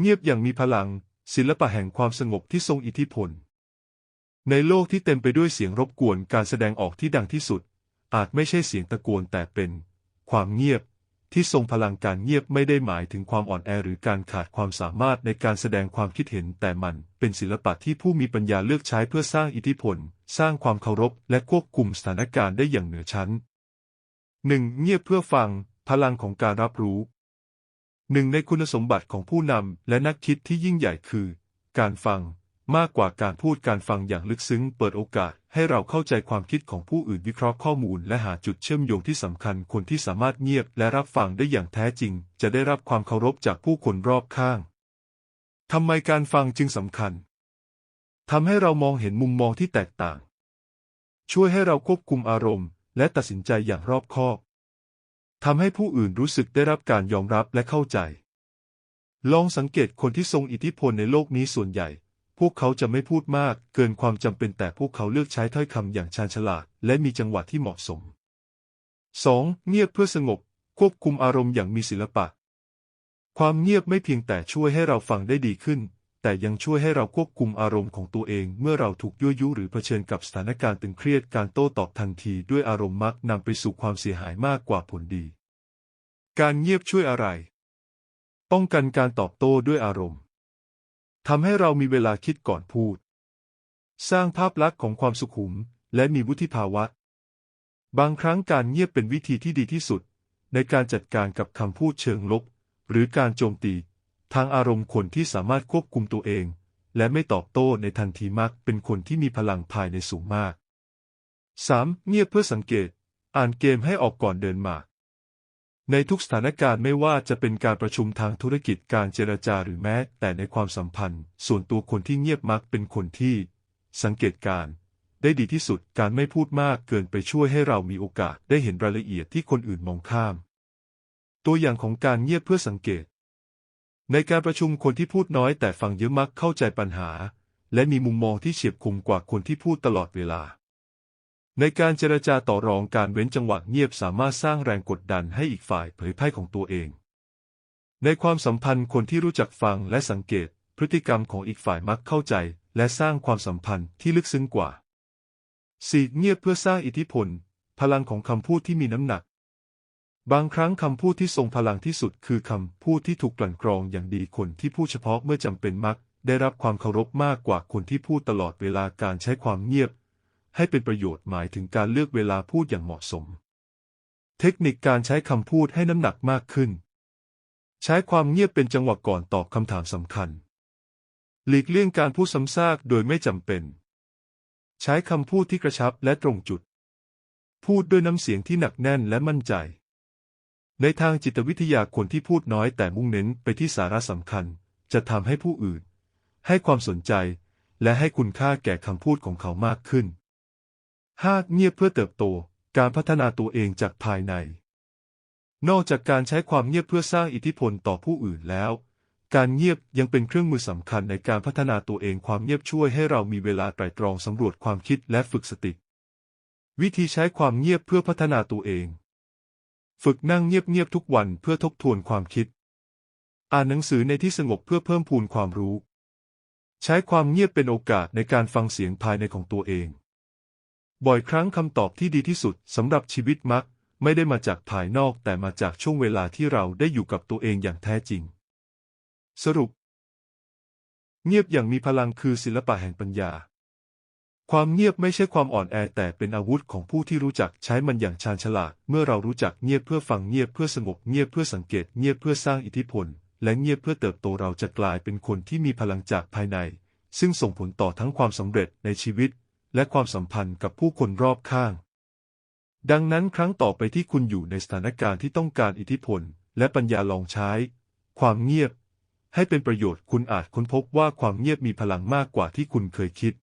เงียบอย่างมีพลัง ศิลปะแห่งความสงบที่ทรงอิทธิพล ในโลกที่เต็มไปด้วยเสียงรบกวนการแสดงออกที่ดังที่สุด อาจไม่ใช่เสียงตะโกนแต่เป็น ความเงียบที่ทรงพลังการเงียบไม่ได้หมายถึงความอ่อนแอหรือการขาดความสามารถในการแสดงความคิดเห็นแต่มันเป็นศิลปะที่ผู้มีปัญญาเลือกใช้เพื่อสร้างอิทธิพล สร้างความเคารพ และควบคุมสถานการณ์ได้อย่างเหนือชั้นหนึ่งเงียบเพื่อฟัง พลังของการรับรู้ หนึ่งในคุณสมบัติของผู้นำและนักคิดที่ยิ่งใหญ่คือ การฟังมากกว่าการพูดการฟังอย่างลึกซึ้ง เปิดโอกาสให้เราเข้าใจความคิดของผู้อื่นวิเคราะห์ข้อมูล และหาจุดเชื่อมโยงที่สำคัญคนที่สามารถเงียบและรับฟังได้อย่างแท้จริง จะได้รับความเคารพจากผู้คนรอบข้างทำไมการฟังจึงสำคัญทำให้เรามองเห็นมุมมองที่แตกต่าง ช่วยให้เราควบคุมอารมณ์ และตัดสินใจอย่างรอบคอบ ทำให้ผู้อื่นรู้สึกได้รับการยอมรับและเข้าใจ ลองสังเกตคนที่ทรงอิทธิพลในโลกนี้ส่วนใหญ่ พวกเขาจะไม่พูดมากเกินความจำเป็นแต่พวกเขาเลือกใช้ถ้อยคำอย่างชาญฉลาด และมีจังหวะที่เหมาะสม 2. เงียบเพื่อสงบ ควบคุมอารมณ์อย่างมีศิลปะ ความเงียบไม่เพียงแต่ช่วยให้เราฟังได้ดีขึ้น แต่ยังช่วยให้เราควบคุมอารมณ์ของตัวเองเมื่อเราถูกยั่วยุหรือเผชิญกับสถานการณ์ตึงเครียดการโต้ตอบทันทีด้วยอารมณ์มักนำไปสู่ความเสียหายมากกว่าผลดี การเงียบช่วยอะไร ป้องกันการตอบโต้ด้วยอารมณ์ทำให้เรามีเวลาคิดก่อนพูด สร้างภาพลักษณ์ของความสุขุม และมีวุฒิภาวะ บางครั้งการเงียบเป็นวิธีที่ดีที่สุด ในการจัดการกับคำพูดเชิงลบ หรือการโจมตี ทางอารมณ์คนที่สามารถควบคุมตัวเอง และไม่ตอบโต้ในทันทีมักเป็นคนที่มีพลังภายในสูงมาก 3. เงียบเพื่อสังเกต อ่านเกมให้ออกก่อนเดินหมาก ในทุกสถานการณ์ไม่ว่าจะเป็นการประชุมทางธุรกิจการเจรจาหรือแม้ แต่ในความสัมพันธ์ ส่วนตัวคนที่เงียบมักเป็นคนที่ สังเกตการได้ดีที่สุดการไม่พูดมากเกินไปช่วยให้เรามีโอกาสได้เห็นรายละเอียดที่คนอื่นมองข้าม ตัวอย่างของการเงียบเพื่อสังเกต ในการประชุมคนที่พูดน้อยแต่ฟังเยอะมักเข้าใจปัญหา และมีมุมมองที่เฉียบคมกว่าคนที่พูดตลอดเวลา ในการเจรจาต่อรองการเว้นจังหวะเงียบสามารถสร้างแรงกดดันให้อีกฝ่ายเผยไพ่ของตัวเอง ในความสัมพันธ์คนที่รู้จักฟังและสังเกต พฤติกรรมของอีกฝ่ายมักเข้าใจ และสร้างความสัมพันธ์ที่ลึกซึ้งกว่า 4. เงียบเพื่อสร้างอิทธิพล พลังของคำพูดที่มีน้ำหนัก บางครั้งคำพูดที่ทรงพลังที่สุดคือคำพูดที่ถูกกลั่นกรองอย่างดีคนที่พูดเฉพาะเมื่อจำเป็นมัก ได้รับความเคารพมากกว่าคนที่พูดตลอดเวลาการใช้ความเงียบ ให้เป็นประโยชน์หมายถึงการเลือกเวลาพูดอย่างเหมาะสม เทคนิคการใช้คำพูดให้น้ำหนักมากขึ้น ใช้ความเงียบเป็นจังหวะก่อนตอบคำถามสำคัญ หลีกเลี่ยงการพูดซ้ำซากโดยไม่จำเป็น ใช้คำพูดที่กระชับและตรงจุด พูดด้วยน้ำเสียงที่หนักแน่นและมั่นใจ ในทางจิตวิทยาคนที่พูดน้อยแต่มุ่งเน้นไปที่สาระสำคัญ จะทำให้ผู้อื่น ให้ความสนใจ และให้คุณค่าแก่คำพูดของเขามากขึ้น 5. เงียบเพื่อเติบโต การพัฒนาตัวเองจากภายใน นอกจากการใช้ความเงียบเพื่อสร้างอิทธิพลต่อผู้อื่นแล้ว การเงียบยังเป็นเครื่องมือสำคัญในการพัฒนาตัวเองความเงียบช่วยให้เรามีเวลาไตร่ตรองสำรวจความคิดและฝึกสติ วิธีใช้ความเงียบเพื่อพัฒนาตัวเอง ฝึกนั่งเงียบๆทุกวันเพื่อทบทวนความคิด อ่านหนังสือในที่สงบเพื่อเพิ่มพูนความรู้ ใช้ความเงียบเป็นโอกาสในการฟังเสียงภายในของตัวเอง บ่อยครั้งคำตอบที่ดีที่สุดสำหรับชีวิตมัก ไม่ได้มาจากภายนอกแต่มาจากช่วงเวลาที่เราได้อยู่กับตัวเองอย่างแท้จริง สรุป เงียบอย่างมีพลังคือศิลปะแห่งปัญญา ความเงียบไม่ใช่ความอ่อนแอแต่เป็นอาวุธของผู้ที่รู้จักใช้มันอย่างชาญฉลาด เมื่อเรารู้จักเงียบเพื่อฟังเงียบเพื่อสงบเงียบเพื่อสังเกตเงียบเพื่อสร้างอิทธิพล และเงียบเพื่อเติบโตเราจะกลายเป็นคนที่มีพลังจากภายใน ซึ่งส่งผลต่อทั้งความสำเร็จในชีวิต และความสัมพันธ์กับผู้คนรอบข้าง ดังนั้นครั้งต่อไปที่คุณอยู่ในสถานการณ์ที่ต้องการอิทธิพล และปัญญาลองใช้ ความเงียบ ให้เป็นประโยชน์คุณอาจค้นพบว่าความเงียบมีพลังมากกว่าที่คุณเคยคิด